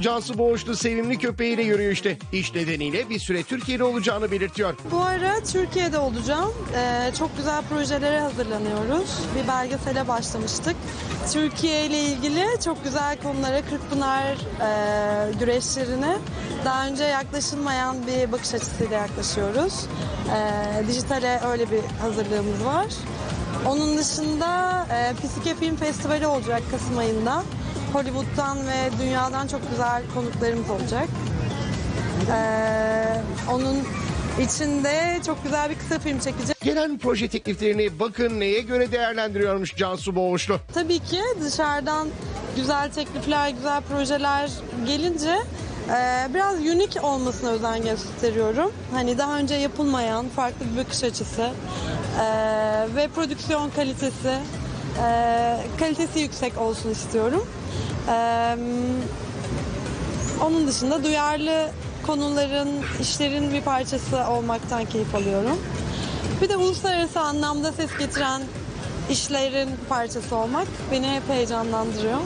Cansu Boğuşlu sevimli köpeğiyle yürüyüşte. İş nedeniyle bir süre Türkiye'de olacağını belirtiyor. Bu ara Türkiye'de olacağım. Ee, çok güzel projelere hazırlanıyoruz. Bir belgesele başlamıştık. Türkiye ile ilgili çok güzel konulara, Kırkpınar e, güreşlerine daha önce yaklaşılmayan bir bakış açısıyla yaklaşıyoruz. Ee, dijitale öyle bir hazırlığımız var. Onun dışında e, Pisike Film Festivali olacak Kasım ayında. Hollywood'dan ve dünyadan çok güzel konuklarımız olacak. Ee, onun içinde çok güzel bir kısa film çekeceğim. Gelen proje tekliflerini bakın neye göre değerlendiriyormuş Cansu Boğuşlu. Tabii ki dışarıdan güzel teklifler, güzel projeler gelince e, biraz unik olmasına özen gösteriyorum. Hani daha önce yapılmayan farklı bir bakış açısı e, ve prodüksiyon kalitesi e, kalitesi yüksek olsun istiyorum. E, onun dışında duyarlı konuların, işlerin bir parçası olmaktan keyif alıyorum. Bir de uluslararası anlamda ses getiren işlerin parçası olmak beni hep heyecanlandırıyor.